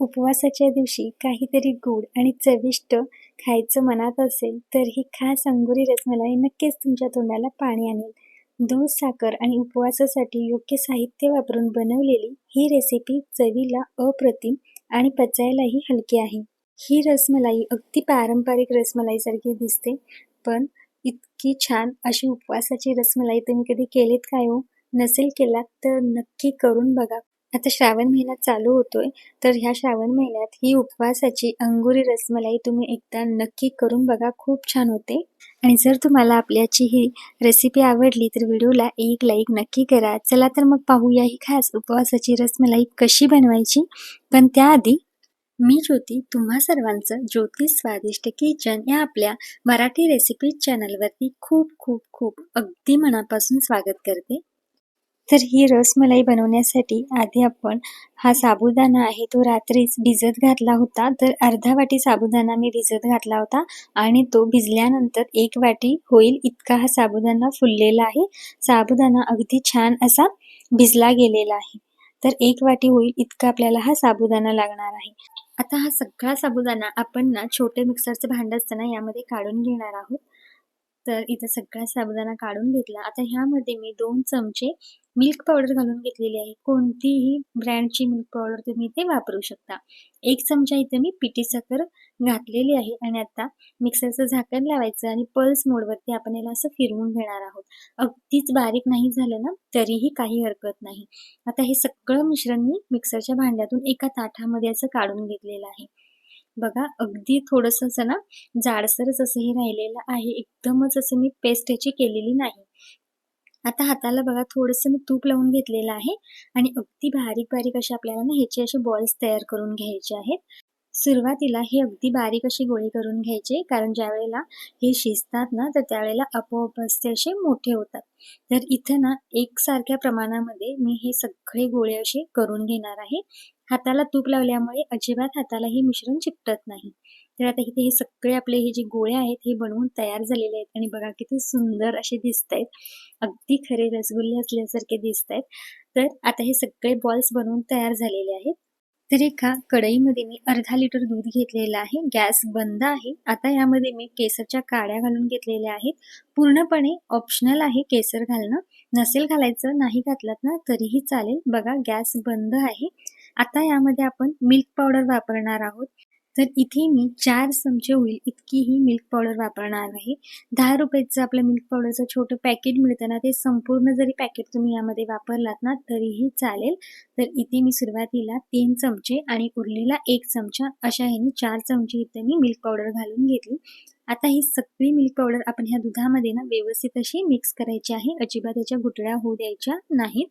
उपवासाच्या दिवशी काहीतरी गोड आणि चविष्ट खायचं मनात असेल तर ही खास अंगुरी रसमलाई नक्कीच तुमच्या तोंडाला पाणी आणेल. दूध साखर आणि उपवासासाठी योग्य साहित्य वापरून बनवलेली ही रेसिपी चवीला अप्रतिम आणि पचायलाही हलकी आहे. ही रसमलाई अगदी पारंपरिक रसमलाईसारखी दिसते पण इतकी छान अशी उपवासाची रसमलाई तुम्ही कधी केलीत काय हो? नसेल केलात तर नक्की करून बघा. आता श्रावण महिना चालू होतोय तर ह्या श्रावण महिन्यात ही उपवासाची अंगुरी रसमलाई तुम्ही एकदा नक्की करून बघा खूप छान होते. आणि जर तुम्हाला आपल्याची ही रेसिपी आवडली तर व्हिडिओला एक लाईक नक्की करा. चला तर मग पाहूया ही खास उपवासाची रसमलाई कशी बनवायची. पण त्याआधी मी ज्योती तुम्हा सर्वांचं ज्योती स्वादिष्ट किचन या आपल्या मराठी रेसिपी चॅनलवरती खूप खूप खूप अगदी मनापासून स्वागत करते. तर ही रसमलाई बनवण्यासाठी आधी आपण हा साबुदाणा आहे तो रात्रीच भिजत घातला होता. तर अर्धा वाटी साबुदाणा मी भिजत घातला होता आणि तो भिजल्यानंतर एक वाटी होईल इतका हा साबुदाणा फुललेला आहे. साबुदाणा अगदी छान असा भिजला गेलेला आहे. तर एक वाटी होईल इतका आपल्याला हा साबुदाणा लागणार आहे. आता हा सगळा साबुदाणा आपण ना छोटे मिक्सरचं भांड असताना यामध्ये काढून घेणार आहोत. तर इथं सगळा साबुदाणा काढून घेतला. आता ह्यामध्ये मी दोन चमचे मिल्क पावडर घालून घेतलेली आहे. कोणतीही ब्रँडची मिल्क पावडर तुम्ही इथे वापरू शकता. एक चमचा इथे मी पिठी साखर घातलेली आहे आणि आता मिक्सरचं झाकण लावायचं आणि पल्स मोडवरती आपण याला असं फिरवून घेणार आहोत. अगदीच बारीक नाही झालं ना तरीही काही हरकत नाही. आता हे सगळं मिश्रण मी मिक्सरच्या भांड्यातून एका ताठामध्ये असं काढून घेतलेलं आहे. बघा अगदी थोडंसं ना जाडसरच असं हे राहिलेलं आहे. एकदमच असं मी पेस्ट ह्याची केलेली नाही. आता हाताला बघा थोडंसं मी तूप लावून घेतलेलं आहे. आणि अगदी बारीक बारीक असे आपल्याला ना ह्याचे असे बॉल्स तयार करून घ्यायचे आहेत. सुरुवातीला हे अगदी बारीक अशी गोळी करून घ्यायचे कारण ज्या वेळेला हे शिजतात ना तर त्यावेळेला आपोआप ते असे मोठे होतात. तर इथं ना एकसारख्या प्रमाणामध्ये मी हे सगळे गोळे असे करून घेणार आहे. हाताला तूप लावल्यामुळे अजिबात हाताला हे मिश्रण चिकटत नाही. तर आता इथे हे सगळे आपले हे जे गोळे आहेत हे बनवून तयार झालेले आहेत. आणि बघा किती सुंदर असे दिसत आहेत. अगदी खरे रसगुल्ले असल्यासारखे दिसत आहेत. तर आता हे सगळे बॉल्स बनवून तयार झालेले आहेत. तर एका कढईमध्ये मी अर्धा लिटर दूध घेतलेलं आहे. गॅस बंद आहे. आता यामध्ये मी केसरच्या काड्या घालून घेतलेल्या आहेत. पूर्णपणे ऑप्शनल आहे केसर घालणं. नसेल घालायचं नाही घातलात ना तरीही चालेल. बघा गॅस बंद आहे. आता यामध्ये आपण मिल्क पावडर वापरणार आहोत. तर इथे मी चार चमचे होईल इतकी ही मिल्क पावडर वापरणार आहे. दहा रुपयाचं आपलं मिल्क पावडरचं छोटं पॅकेट मिळतं ना ते संपूर्ण जरी पॅकेट तुम्ही यामध्ये वापरलात ना तरीही चालेल. तर इथे मी सुरुवातीला तीन चमचे आणि उरलेला एक चमचा अशा ह्याने चार चमचे इथे मी मिल्क पावडर घालून घेतली. आता ही सगळी मिल्क पावडर आपण ह्या दुधामध्ये ना व्यवस्थित अशी मिक्स करायची आहे. अजिबात याच्या गुटळ्या होऊ द्यायच्या नाहीत.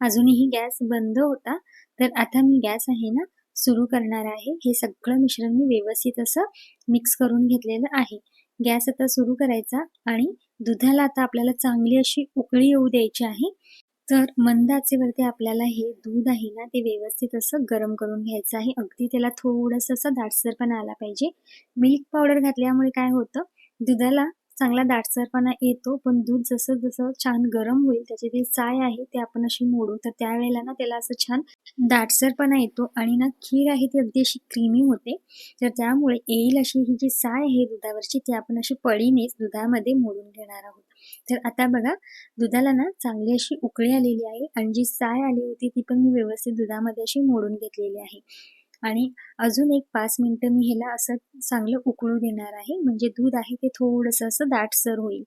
अजूनही गॅस बंद होता. तर आता मी गॅस आहे ना सुरू करणार आहे. हे सगळं मिश्रण मी व्यवस्थित असं मिक्स करून घेतलेलं आहे. गॅस आता सुरू करायचा आणि दुधाला आता आपल्याला चांगली अशी उकळी येऊ द्यायची आहे. तर मंद आचेवरती आपल्याला हे दूध आहे ना ते व्यवस्थित असं गरम करून घ्यायचं आहे. अगदी त्याला थोडंसं असं दाटसरपणा आला पाहिजे. मिल्क पावडर घातल्यामुळे काय होतं दुधाला चांगला दाटसरपणा येतो पण दूध जसं जसं छान गरम होईल त्याची जी चाय आहे ते आपण अशी मोडू. तर त्यावेळेला ना त्याला असं छान दाटसरपणा येतो आणि ना खीर आहे ती अगदी अशी क्रीमी होते. तर त्यामुळे येईल अशी ही जी साय आहे दुधावरची ती आपण अशी पळीनेच दुधामध्ये मोडून घेणार आहोत. तर आता बघा दुधाला ना चांगली अशी उकळी आलेली आहे आणि जी साय आली होती ती पण मी व्यवस्थित दुधामध्ये अशी मोडून घेतलेली आहे. आणि अजून एक पाच मिनटं मी ह्याला असं चांगलं उकळू देणार आहे. म्हणजे दूध आहे ते थोडंसं असं दाटसर होईल.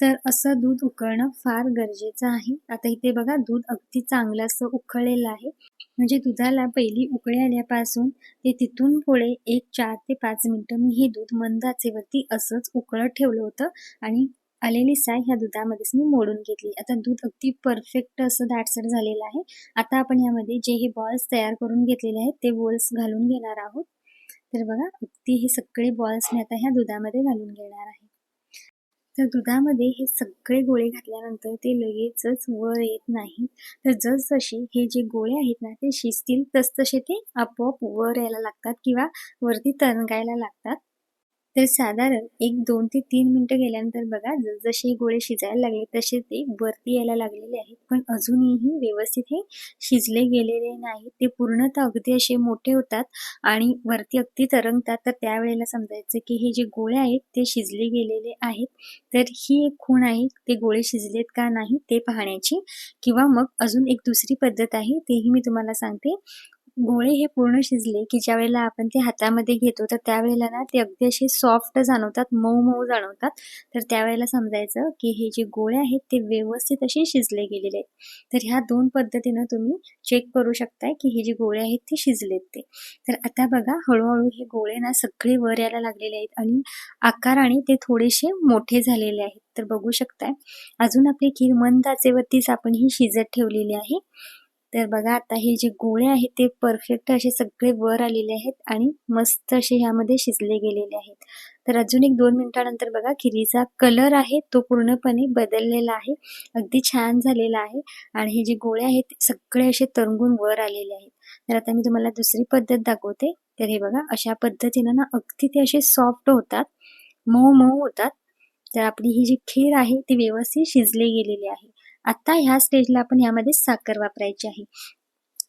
तर असं दूध उकळणं फार गरजेचं आहे. आता इथे बघा दूध अगदी चांगलं असं उकळलेलं आहे. म्हणजे दुधाला पहिली उकळी आल्यापासून ते तिथून पुढे एक चार ते पाच मिनटं मी हे दूध मंदाचेवरती असंच उकळत ठेवलं होतं. आणि आलेली साय ह्या दुधामध्येच मी मोडून घेतली. आता दूध अगदी परफेक्ट असं दाटसर झालेलं आहे. आता आपण यामध्ये जे हे बॉल्स तयार करून घेतलेले आहेत ते बॉल्स घालून घेणार आहोत. तर बघा अगदी हे सगळे बॉल्स मी आता ह्या दुधामध्ये घालून घेणार आहे. तर दुधामध्ये हे सगळे गोळे घातल्यानंतर ते लगेचच वर येत नाही तर जसजसे हे जे गोळे आहेत ना ते शिजतील तसतसे ते आपोआप वर यायला लागतात किंवा वरती तरंगायला लागतात. तर साधारण एक दोन ते तीन मिनटं गेल्यानंतर बघा जसे गोळे शिजायला लागले तसे ते वरती यायला लागलेले आहेत. पण अजूनही व्यवस्थित हे शिजले गेलेले नाही ते पूर्णतः अगदी असे मोठे होतात आणि वरती अगदी तरंगतात. तर त्यावेळेला समजायचं की हे जे गोळे आहेत ते शिजले गेलेले आहेत. तर ही एक खूण आहे ते गोळे शिजलेत का नाही ते पाहण्याची किंवा मग अजून एक दुसरी पद्धत आहे तेही मी तुम्हाला सांगते. गोळे हे पूर्ण शिजले की ज्या वेळेला आपण ते हातामध्ये घेतो तर त्यावेळेला ना ते अगदी असे सॉफ्ट जाणवतात मऊ मऊ जाणवतात. तर त्यावेळेला समजायचं की हे जे गोळे आहेत ते व्यवस्थित असे शिजले गेलेले आहेत. तर ह्या दोन पद्धतीनं तुम्ही चेक करू शकताय की हे जे गोळे आहेत ते शिजलेत ते. तर आता बघा हळूहळू हे गोळे ना सगळे वर यायला लागलेले आहेत आणि आकाराने ते थोडेसे मोठे झालेले आहेत. तर बघू शकताय. अजून आपली खीर मंद आचेवरतीच आपण ही शिजत ठेवलेली आहे. तर बघा आता हे जे गोळे आहेत ते परफेक्ट असे सगळे वर आलेले आहेत आणि मस्त असे ह्यामध्ये शिजले गेलेले आहेत. तर अजून एक दोन मिनिटानंतर बघा खिरीचा कलर आहे तो पूर्णपणे बदललेला आहे. अगदी छान झालेला आहे आणि हे जे गोळे आहेत सगळे असे तरंगून वर आलेले आहेत. तर आता मी तुम्हाला दुसरी पद्धत दाखवते. तर हे बघा अशा पद्धतीनं ना अगदी ते असे सॉफ्ट होतात मऊ मऊ होतात. तर आपली ही जी खीर आहे ती व्यवस्थित शिजली गेलेली आहे. आता ह्या स्टेजला आपण यामध्ये साखर वापरायची आहे.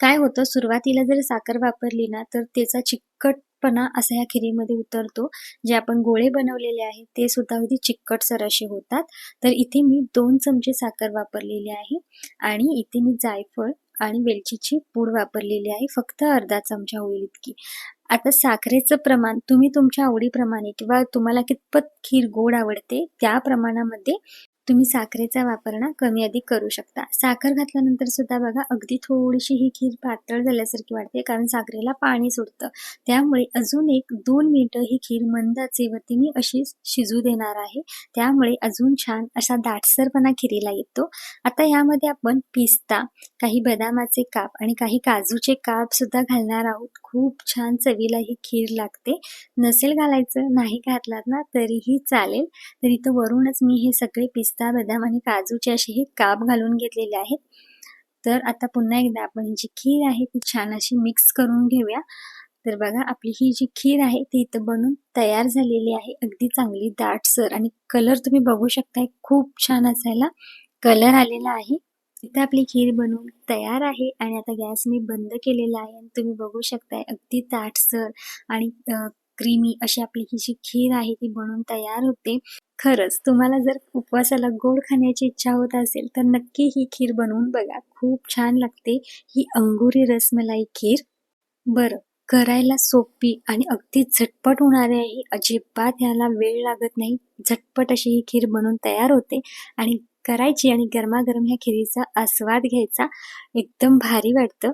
काय होतं? सुरुवातीला जर साखर वापरली ना तर त्याचा चिकटपणा असा ह्या खिरीमध्ये उतरतो. जे आपण गोळे बनवलेले आहेत ते सुद्धा अगदी चिकटसर असे होतात. तर इथे मी दोन चमचे साखर वापरलेली आहे आणि इथे मी जायफळ आणि वेलचीची पूड वापरलेली आहे. फक्त अर्धा चमचा होईल इतकी. आता साखरेचं प्रमाण तुम्ही तुमच्या आवडीप्रमाणे किंवा तुम्हाला कितपत खीर गोड आवडते त्या प्रमाणामध्ये तुम्ही साखरेचा वापर ना कमी अधिक करू शकता. साखर घातल्यानंतर सुद्धा बघा अगदी थोडीशी ही खीर पातळ झाल्यासारखी वाटते कारण साखरेला पाणी सुटतं. त्यामुळे अजून एक दोन मिनिटं ही खीर मंद आचेवरती मी अशी शिजू देणार आहे. त्यामुळे अजून छान असा दाटसरपणा खिरीला येतो. आता यामध्ये आपण पिस्ता काही बदामाचे काप आणि काही काजूचे काप सुद्धा घालणार आहोत. खूप छान चवीला ही खीर लागते. नसेल घालायचं नाही घातलात ना तरीही चालेल. तर इथं वरूनच मी हे सगळे पिस्ता पिस्ता बदाम आणि काजूचे असे हे काप घालून घेतलेले आहेत. तर आता पुन्हा एकदा आपण जी खीर आहे ती छान अशी मिक्स करून घेऊया. तर बघा आपली ही जी खीर आहे ती इथं बनून तयार झालेली आहे. अगदी चांगली दाटसर आणि कलर तुम्ही बघू शकताय खूप छान असायला कलर आलेला आहे. इथं आपली खीर बनवून तयार आहे आणि आता गॅस मी बंद केलेला आहे आणि तुम्ही बघू शकताय अगदी ताटसर आणि क्रीमी अशी आपली ही जी खीर आहे ती बनवून तयार होते. खरंच तुम्हाला जर उपवासाला गोड खाण्याची इच्छा होत असेल तर नक्की ही खीर बनवून बघा. खूप छान लागते ही अंगुरी रसमलाई खीर. बरं करायला सोपी आणि अगदी झटपट होणारी आहे अजिबात ह्याला वेळ लागत नाही. झटपट अशी ही खीर बनवून तयार होते आणि करायची आणि गरमागरम ह्या खिरीचा आस्वाद घ्यायचा. एकदम भारी वाटतं.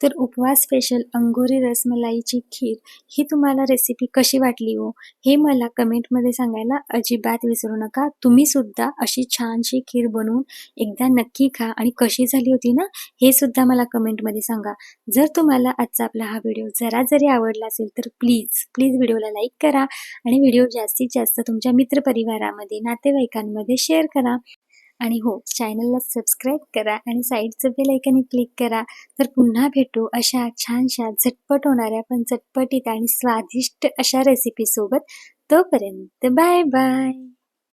तर उपवास स्पेशल अंगुरी रसमलाईची खीर ही तुम्हाला रेसिपी कशी वाटली हो हे मला कमेंटमध्ये सांगायला अजिबात विसरू नका. तुम्ही सुद्धा अशी छानशी खीर बनवून एकदा नक्की खा आणि कशी झाली होती ना हे सुद्धा मला कमेंटमध्ये सांगा. जर तुम्हाला आजचा आपला हा व्हिडिओ जरा जरी आवडला असेल तर प्लीज प्लीज व्हिडिओला लाईक करा आणि व्हिडिओ जास्तीत जास्त तुमच्या मित्रपरिवारामध्ये नातेवाईकांमध्ये शेअर करा. आणि हो चॅनलला सबस्क्राईब करा आणि साईडचं बेल ऐकनी क्लिक करा. तर पुन्हा भेटू अशा छानशा झटपट होणाऱ्या पण झटपटीत आणि स्वादिष्ट अशा रेसिपीसोबत तोपर्यंत बाय बाय